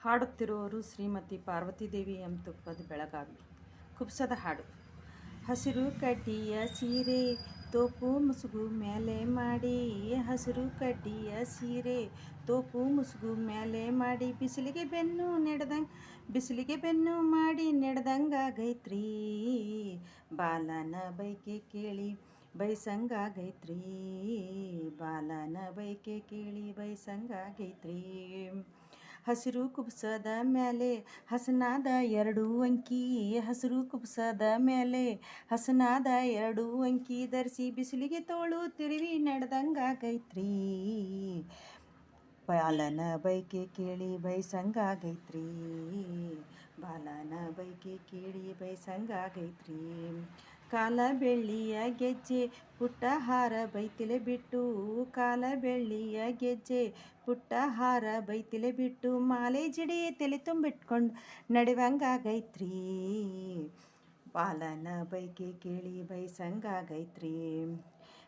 ಹಾಡುತ್ತಿರುವವರು Shrimati Parvati Devi M ತುಪ್ಪದ ಬೆಳಗಾವಿ. ಕುಬ್ಸದ ಹಾಡು. ಹಸಿರು ಕಡ್ಡಿಯ ಸೀರೆ ತೋಪು ಮುಸುಗು ಮೇಲೆ ಮಾಡಿ. ಹಸಿರು ಕಡ್ಡಿಯ ಸೀರೆ ತೋಪು ಮುಸುಗು ಮೇಲೆ ಮಾಡಿ. ಬಿಸಿಲಿಗೆ ಬೆನ್ನು ನೆಡ್ದಂಗೆ, ಬಿಸಿಲಿಗೆ ಬೆನ್ನು ಮಾಡಿ ನೆಡ್ದಂಗಾಗೈತ್ರಿ ಬಾಲನ ಬೈಕೆ ಕೇಳಿ ಬೈಸಂಗಾಗೈತ್ರಿ ಬಾಲನ ಬೈಕೆ ಕೇಳಿ ಬೈಸಂಗಾಗೈತ್ರಿ ಹಸಿರು ಕುಬ್ಸದ ಮೇಲೆ ಹಸನಾದ ಎರಡು ಅಂಕಿ, ಹಸಿರು ಕುಬ್ಸದ ಮೇಲೆ ಹಸನಾದ ಎರಡು ಅಂಕಿ ಧರಿಸಿ ಬಿಸಿಲಿಗೆ ತೋಳು ತಿರುವಿ ನಡೆದಂಗಾಗೈತ್ರಿ. ಬಾಲನ ಬೈಕೆ ಕೇಳಿ ಬೈಸಂಗಾಗೈತ್ರಿ. ಬಾಲನ ಬೈಕೆ ಕೇಳಿ ಬೈಸಂಗಾಗೈತ್ರಿ. ಕಾಲ ಬೆಳ್ಳಿಯ ಗೆಜ್ಜೆ ಪುಟ್ಟ ಹಾರ ಬೈತಿಲೆ ಬಿಟ್ಟು ಕಾಲ ಬೆಳ್ಳಿಯ ಗೆಜ್ಜೆ ಪುಟ್ಟ ಹಾರ ಬೈತಿಲೆ ಬಿಟ್ಟು ಮಾಲೆ ಜಿಡಿ ತಲೆ ತುಂಬಿಟ್ಕೊಂಡು ನಡೆವಂಗಾಗೈತ್ರಿ ಬಾಲನ ಬೈಕೆ ಕೇಳಿ ಬೈಸಂಗಾಗೈತ್ರಿ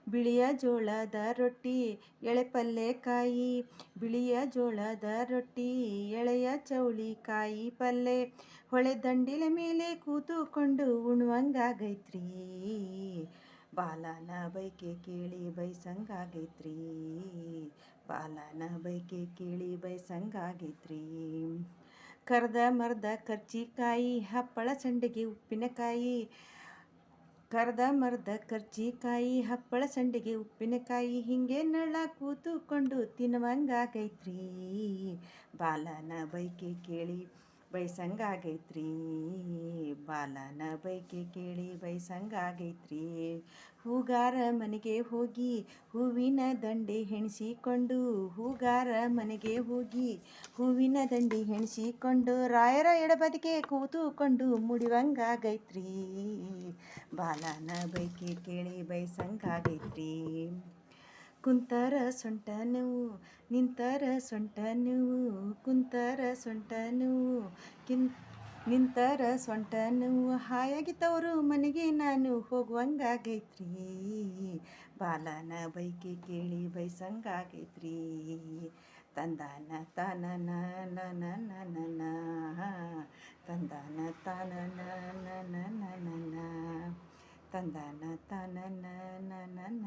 ಬಿಳಿಯ ಜೋಳದ ರೊಟ್ಟಿ ಎಳೆ ಕಾಯಿ, ಬಿಳಿಯ ಜೋಳದ ರೊಟ್ಟಿ, ಎಳೆಯ ಚೌಳಿಕಾಯಿ ಪಲ್ಲೆ, ಹೊಳೆ ದಂಡಿಲ ಮೇಲೆ ಕೂತುಕೊಂಡು ಉಣ್ವಂಗಾಗೈತ್ರಿ. ಬಾಲನ ಬೈಕೆ ಕೇಳಿ ಬೈಸಂಗಾಗೈತ್ರಿ. ಬಾಲನ ಬೈಕೆ ಕೇಳಿ ಬೈಸಂಗಾಗೈತ್ರಿ. ಕರ್ದ ಮರ್ದ ಕರ್ಜಿಕಾಯಿ ಹಪ್ಪಳ ಸಂಡಿಗೆ ಉಪ್ಪಿನಕಾಯಿ ಕರ್ದ ಮರ್ದ ಕರ್ಜಿಕಾಯಿ ಹಪ್ಪಳ ಸಂಡಿಗೆ ಉಪ್ಪಿನಕಾಯಿ ಹಿಂಗೆ ನಳ ಕೂತುಕೊಂಡು ತಿನ್ನುವಂಗಾಗೈತ್ರಿ. ಬಾಲನ ಬೈಕೆ ಕೇಳಿ ಬೈಸಂಗಾಗೈತ್ರಿ, ಬಾಲನ ಬೈಕೆ ಕೇಳಿ ಬೈಸಂಗಾಗೈತ್ರಿ. ಹೂಗಾರ ಮನೆಗೆ ಹೋಗಿ ಹೂವಿನ ದಂಡೆ ಹೆಣಿಸಿಕೊಂಡು, ಹೂಗಾರ ಮನೆಗೆ ಹೋಗಿ ಹೂವಿನ ದಂಡೆ ಹೆಣಿಸಿಕೊಂಡು, ರಾಯರ ಎಡಬದಿಗೆ ಕೂತುಕೊಂಡು ಮುಡಿವಂಗಾಗೈತ್ರಿ. ಬಾಲನ ಬೈಕೆ ಕೇಳಿ ಬೈಸಂಗಾಗೈತ್ರಿ. ಕುಂತರ ಸೊಂಟ ನೋವು ನಿಂತರ ಸೊಂಟ ನೋವು ಕುಂತರ ಸೊಂಟ ನೋವು ಕಿನ್ ನಿಂತಾರ ಸೊಂಟ ನೋವು ಹಾಯಾಗಿತ್ತವರು ಮನೆಗೆ ನಾನು ಹೋಗುವಂಗಾಗೈತ್ರಿ ಬಾಲನ ಬೈಕಿ ಕೇಳಿ ಬೈಸಂಗಾಗೈತ್ರಿ ತಂದಾನ ತಾನ ನನ್ನ ತಂದಾನ ತಾನ ನನ್ನ ತಂದಾನ ತಾನ ನನ್ನ